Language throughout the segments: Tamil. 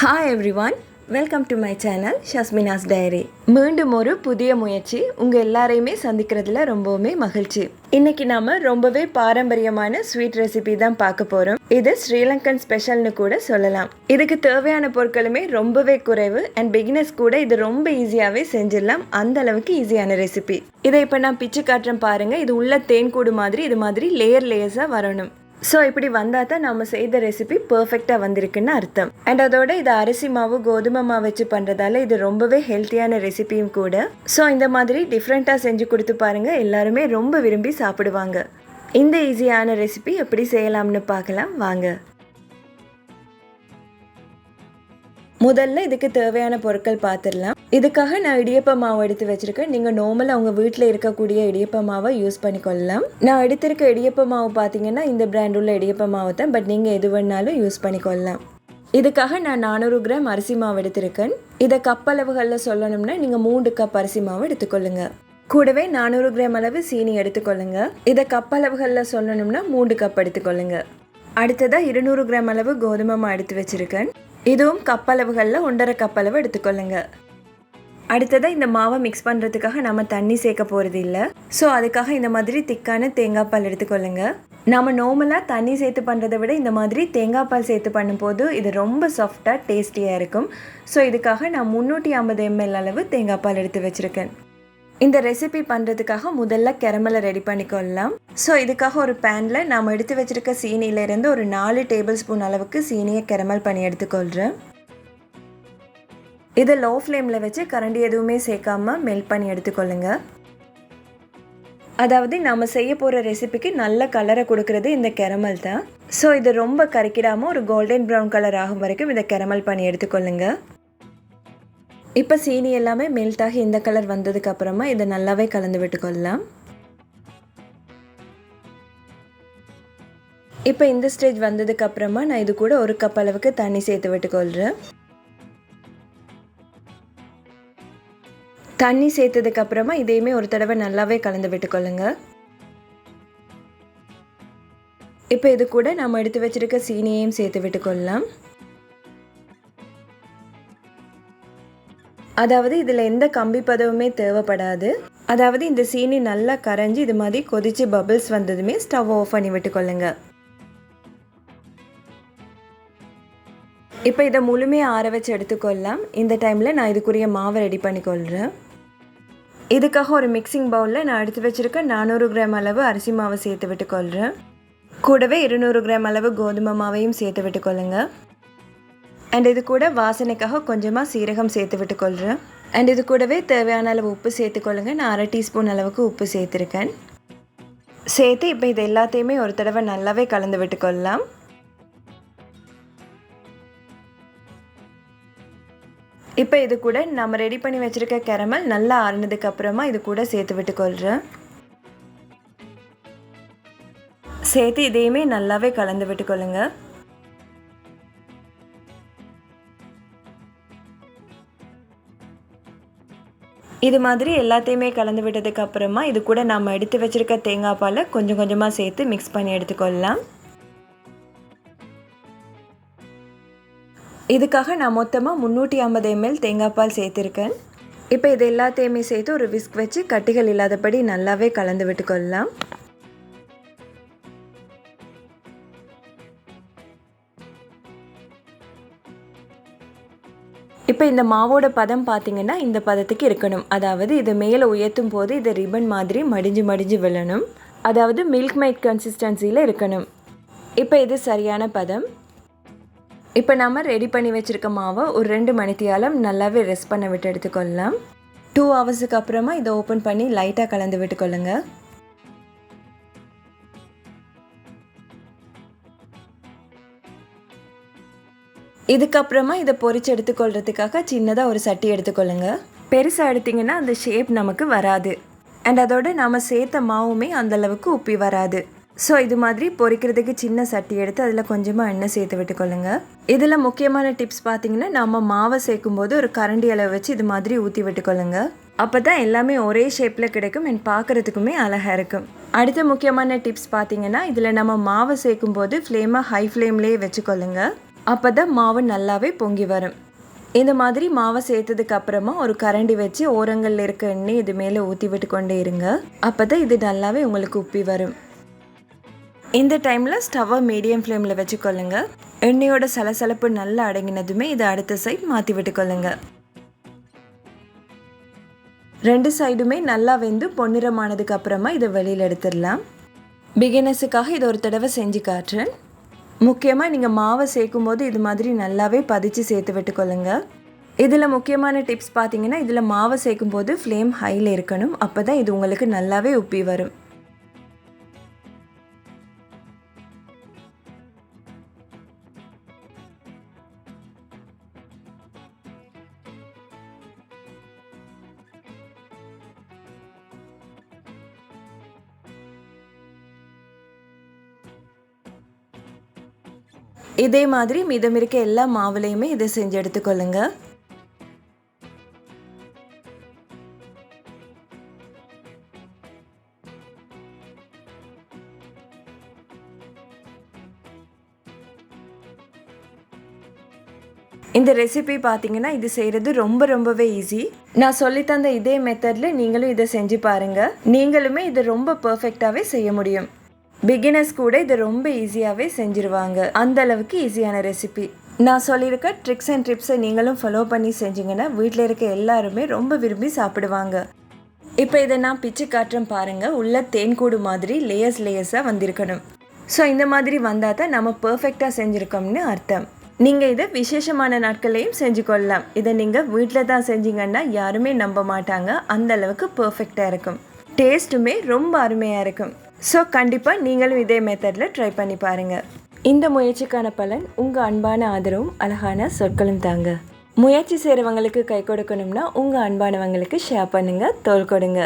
Hi everyone welcome to my channel Shasmina's diary மீண்டும் ஒரு புதிய முயற்சி உங்கள் எல்லாரையுமே சந்திக்கிறதுல ரொம்பவுமே மகிழ்ச்சி. இன்னைக்கு நாம ரொம்பவே பாரம்பரியமான ஸ்வீட் ரெசிபி தான் பார்க்க போகிறோம் இது ஸ்ரீலங்கன் ஸ்பெஷல்னு கூட சொல்லலாம். இதுக்கு தேவையான பொருட்களுமே ரொம்பவே குறைவு அண்ட் பிகினர்ஸ் கூட இது ரொம்ப ஈஸியாகவே செஞ்சிடலாம். அந்த அளவுக்கு ஈஸியான ரெசிபி இதை இப்போ நான் பிச்சு காட்டுறேன் பாருங்க. இது உள்ள தேன்கூடு மாதிரி இது மாதிரி லேயர் லேயர்ஸாக வரணும். ஸோ இப்படி வந்தால் தான் நம்ம செய்த ரெசிபி பர்ஃபெக்டாக வந்திருக்குன்னு அர்த்தம். அண்ட் அதோட இது அரிசி மாவு கோதுமை மாவு வச்சு பண்ணுறதால இது ரொம்பவே ஹெல்த்தியான ரெசிபியும் கூட. ஸோ இந்த மாதிரி டிஃப்ரெண்ட்டாக செஞ்சு கொடுத்து பாருங்கள் எல்லாருமே ரொம்ப விரும்பி சாப்பிடுவாங்க. இந்த ஈஸியான ரெசிபி எப்படி செய்யலாம்னு பார்க்கலாம். வாங்க. முதல்ல இதுக்கு தேவையான பொருட்கள் பார்த்துடலாம் இதுக்காக நான் இடியப்ப மாவு எடுத்து வச்சுருக்கேன். நீங்கள் நார்மலாக அவங்க வீட்டில் இருக்கக்கூடிய இடியப்ப மாவை யூஸ் பண்ணிக்கொள்ளலாம். நான் எடுத்திருக்க இடியப்ப மாவு பார்த்தீங்கன்னா இந்த பிராண்ட் உள்ள இடியப்ப மாவு தான். பட் நீங்கள் எது வேணாலும் யூஸ் பண்ணிக்கொள்ளலாம். இதுக்காக நான் நானூறு கிராம் அரிசி மாவு எடுத்திருக்கேன். இதை கப் அளவுகளில் சொல்லணும்னா நீங்கள் மூன்று கப் அரிசி மாவு எடுத்துக்கொள்ளுங்க. கூடவே நானூறு கிராம் அளவு சீனி எடுத்துக்கொள்ளுங்க. இதை கப் அளவுகளில் சொல்லணும்னா மூன்று கப் எடுத்துக்கொள்ளுங்க. அடுத்ததாக இருநூறு கிராம் அளவு கோதுமை மாவு எடுத்து வச்சுருக்கேன். இதுவும் கப் அளவுகளில் ஒன்றரை கப் அளவு எடுத்துக்கொள்ளுங்க. அடுத்ததாக இந்த மாவை மிக்ஸ் பண்ணுறதுக்காக நம்ம தண்ணி சேர்க்க போகிறது இல்லை. ஸோ அதுக்காக இந்த மாதிரி திக்கான தேங்காய் பால் எடுத்துக்கொள்ளுங்க. நம்ம நார்மலாக தண்ணி சேர்த்து பண்ணுறதை விட இந்த மாதிரி தேங்காய் பால் சேர்த்து பண்ணும்போது இது ரொம்ப சாஃப்டாக டேஸ்டியாக இருக்கும். ஸோ இதுக்காக நான் முந்நூற்றி ஐம்பது எம்எல் அளவு தேங்காய் பால் எடுத்து வச்சுருக்கேன். இந்த ரெசிபி பண்ணுறதுக்காக முதல்ல கெரமலை ரெடி பண்ணிக்கொள்ளலாம். ஸோ இதுக்காக ஒரு பேனில் நாம் எடுத்து வச்சுருக்க சீனியிலேருந்து ஒரு நாலு டேபிள் ஸ்பூன் அளவுக்கு சீனியை கெரமல் பண்ணி எடுத்துக்கொள்கிறேன் இதை லோ ஃப்ளேமில் வச்சு கரண்டி எதுவுமே சேர்க்காம மெல்ட் பண்ணி எடுத்துக்கொள்ளுங்க. அதாவது நம்ம செய்ய போகிற ரெசிபிக்கு நல்ல கலரை கொடுக்கறது இந்த கெரமல் தான். ஸோ இது ரொம்ப கரைக்கிடாமல் ஒரு கோல்டன் ப்ரௌன் கலர் ஆகும் வரைக்கும் இதை கெரமல் பண்ணி எடுத்துக்கொள்ளுங்க. இப்போ சீனி எல்லாமே மெல்ட் ஆகி இந்த கலர் வந்ததுக்கு அப்புறமா இதை நல்லாவே கலந்து விட்டுக்கொள்ளலாம். இப்போ இந்த ஸ்டேஜ் வந்ததுக்கு அப்புறமா நான் இது கூட ஒரு கப் அளவுக்கு தண்ணி சேர்த்து விட்டுக்கொள்கிறேன் தண்ணி சேர்த்ததுக்கு அப்புறமா இதையுமே ஒரு தடவை நல்லாவே கலந்து விட்டுக்கொள்ளுங்க. இப்போ இது கூட நம்ம எடுத்து வச்சிருக்க சீனியையும் சேர்த்து விட்டுக்கொள்ளலாம். அதாவது இதில் எந்த கம்பி பதவுமே தேவைப்படாது. அதாவது இந்த சீனி நல்லா கரைஞ்சி இது மாதிரி கொதிச்சு பபிள்ஸ் வந்ததுமே ஸ்டவ் ஆஃப் பண்ணி விட்டுக்கொள்ளுங்க. இப்போ இதை முழுமையாக ஆற வச்சு எடுத்துக்கொள்ளலாம். இந்த டைமில் நான் இதுக்குரிய மாவை ரெடி பண்ணிக்கொள்கிறேன் இதுக்காக ஒரு மிக்சிங் பவுலில் நான் எடுத்து வச்சுருக்க நானூறு கிராம் அளவு அரிசி மாவை சேர்த்து விட்டுக்கொள்கிறேன் கூடவே இருநூறு கிராம் அளவு கோதுமை மாவையும் சேர்த்து விட்டுக்கொள்ளுங்க. அண்ட் இது கூட வாசனைக்காக கொஞ்சமாக சீரகம் சேர்த்து விட்டுக்கொள்கிறேன் அண்ட் இது கூடவே தேவையான அளவு உப்பு சேர்த்துக்கொள்ளுங்க. நான் அரை டீஸ்பூன் அளவுக்கு உப்பு சேர்த்துருக்கேன். சேர்த்து இப்போ இது எல்லாத்தையுமே ஒரு தடவை நல்லாவே கலந்து விட்டுக்கொள்ளலாம். இப்போ இது கூட நம்ம ரெடி பண்ணி வச்சுருக்க கெரமல் நல்லா ஆறுனதுக்கு அப்புறமா இது கூட சேர்த்து விட்டுக்கொள்கிறேன் சேர்த்து இதையுமே நல்லாவே கலந்து விட்டுக்கொள்ளுங்க. இது மாதிரி எல்லாத்தையுமே கலந்து விட்டதுக்கு அப்புறமா இது கூட நம்ம எடுத்து வச்சுருக்க தேங்காய் பாலை கொஞ்சம் கொஞ்சமாக சேர்த்து மிக்ஸ் பண்ணி எடுத்துக்கொள்ளலாம். இதுக்காக நான் மொத்தமாக முந்நூற்றி ஐம்பது எம்எல் தேங்காய் பால் சேர்த்துருக்கேன். இப்போ இது எல்லாத்தையுமே சேர்த்து ஒரு விஸ்க் வச்சு கட்டிகள் இல்லாதபடி நல்லாவே கலந்து விட்டுக்கொள்ளலாம். இப்போ இந்த மாவோட பதம் பார்த்தீங்கன்னா இந்த பதத்துக்கு இருக்கணும். அதாவது இதை மேலே உயர்த்தும் போது இது ரிப்பன் மாதிரி மடிஞ்சு மடிஞ்சு விழணும். அதாவது மில்க் மைட் கன்சிஸ்டன்சியில் இருக்கணும். இப்போ இது சரியான பதம். இப்போ நம்ம ரெடி பண்ணி வச்சுருக்க மாவை ஒரு ரெண்டு மணித்தியாலம் நல்லாவே ரெஸ்ட் பண்ண விட்டு எடுத்துக்கொள்ளலாம். டூ ஹவர்ஸுக்கு அப்புறமா இதை ஓப்பன் பண்ணி லைட்டாக கலந்து விட்டுக்கொள்ளுங்க. இதுக்கப்புறமா இதை பொறிச்சு எடுத்துக்கொள்றதுக்காக சின்னதாக ஒரு சட்டி எடுத்துக்கொள்ளுங்க. பெருசாக எடுத்திங்கன்னா அந்த ஷேப் நமக்கு வராது. அண்ட் அதோட நாம் சேர்த்த மாவுமே அந்தளவுக்கு உப்பி வராது. ஸோ இது மாதிரி பொரிக்கிறதுக்கு சின்ன சட்டி எடுத்து அதில் கொஞ்சமாக எண்ணெய் சேர்த்து விட்டுக்கொள்ளுங்க. இதில் முக்கியமான டிப்ஸ் பார்த்தீங்கன்னா நம்ம மாவை சேர்க்கும் போது ஒரு கரண்டி அளவு வச்சு இது மாதிரி ஊற்றி விட்டுக்கொள்ளுங்க. அப்போ தான் எல்லாமே ஒரே ஷேப்பில் கிடைக்கும் அண்ட் பார்க்குறதுக்குமே அழகாக இருக்கும். அடுத்த முக்கியமான டிப்ஸ் பார்த்தீங்கன்னா இதில் நம்ம மாவை சேர்க்கும் போது ஃப்ளேமை ஹை ஃப்ளேம்லேயே வச்சுக்கொள்ளுங்க. அப்போ தான் மாவு நல்லாவே பொங்கி வரும். இந்த மாதிரி மாவை சேர்த்ததுக்கு அப்புறமா ஒரு கரண்டி வச்சு ஓரங்களில் இருக்க எண்ணெய் இது மேலே ஊற்றி விட்டு கொண்டே இருங்க. அப்போ தான் இது நல்லாவே உங்களுக்கு உப்பி வரும். இந்த டைமில் ஸ்டவ்வை மீடியம் ஃப்ளேமில் வச்சுக்கொள்ளுங்க. எண்ணெயோட சலசலப்பு நல்லா அடங்கினதுமே இதை அடுத்த சைட் மாற்றி விட்டுக்கொள்ளுங்க. ரெண்டு சைடுமே நல்லா வெந்து பொன்னிறமானதுக்கு அப்புறமா இதை வெளியில் எடுத்துடலாம். பிகினர்ஸுக்காக இதை ஒரு தடவை செஞ்சு காட்டுறேன். முக்கியமாக நீங்கள் மாவை சேர்க்கும் போது இது மாதிரி நல்லாவே பதிச்சு சேர்த்து விட்டுக்கொள்ளுங்க. இதில் முக்கியமான டிப்ஸ் பார்த்தீங்கன்னா இதில் மாவை சேர்க்கும் போது ஃப்ளேம் ஹையில் இருக்கணும். அப்போ தான் இது உங்களுக்கு நல்லாவே உப்பி வரும். இதே மாதிரி மீதம் இருக்க எல்லா மாவுலையுமே இதை செஞ்சு எடுத்துக்கொள்ளுங்க. இந்த ரெசிபி பார்த்தீங்கன்னா இது செய்கிறது ரொம்ப ரொம்பவே ஈஸி நான் சொல்லி தந்த இதே மெத்தடில் நீங்களும் இதை செஞ்சு பாருங்கள் நீங்களுமே இதை ரொம்ப பர்ஃபெக்டாகவே செய்ய முடியும். பிகினர்ஸ் கூட இதை ரொம்ப ஈஸியாகவே செஞ்சுருவாங்க. அந்த அளவுக்கு ஈஸியான ரெசிபி நான் சொல்லியிருக்க ட்ரிக்ஸ் அண்ட் ட்ரிப்ஸை நீங்களும் ஃபாலோ பண்ணி செஞ்சீங்கன்னா வீட்டில் இருக்க எல்லாருமே ரொம்ப விரும்பி சாப்பிடுவாங்க. இப்போ இதை நான் பிச்சு காட்டுறேன் பாருங்கள் உள்ள தேன்கூடு மாதிரி லேயர்ஸ் லேயர்ஸாக வந்திருக்கணும். ஸோ இந்த மாதிரி வந்தால் தான் நம்ம பர்ஃபெக்டாக செஞ்சுருக்கோம்னு அர்த்தம். நீங்கள் இதை விசேஷமான நாட்களையும் செஞ்சு கொள்ளலாம் இதை நீங்கள் வீட்டில் தான் செஞ்சீங்கன்னா யாருமே நம்ப மாட்டாங்க. அந்த அளவுக்கு பர்ஃபெக்டாக இருக்கும். டேஸ்ட்டுமே ரொம்ப அருமையாக இருக்கும். ஸோ கண்டிப்பாக நீங்களும் இதே மெத்தடில் ட்ரை பண்ணி பாருங்கள் இந்த முயற்சிக்கான பலன் உங்கள் அன்பான ஆதரவும் அழகான சொற்களும் தாங்க. முயற்சி செய்கிறவங்களுக்கு கை கொடுக்கணும்னா உங்கள் அன்பானவங்களுக்கு ஷேர் பண்ணுங்கள் தோல் கொடுங்க.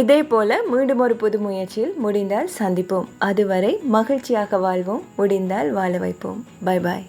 இதே போல் மீண்டும் ஒரு புது முயற்சியில் முடிந்தால் சந்திப்போம். அதுவரை மகிழ்ச்சியாக வாழ்வோம் முடிந்தால் வாழ வைப்போம். Bye bye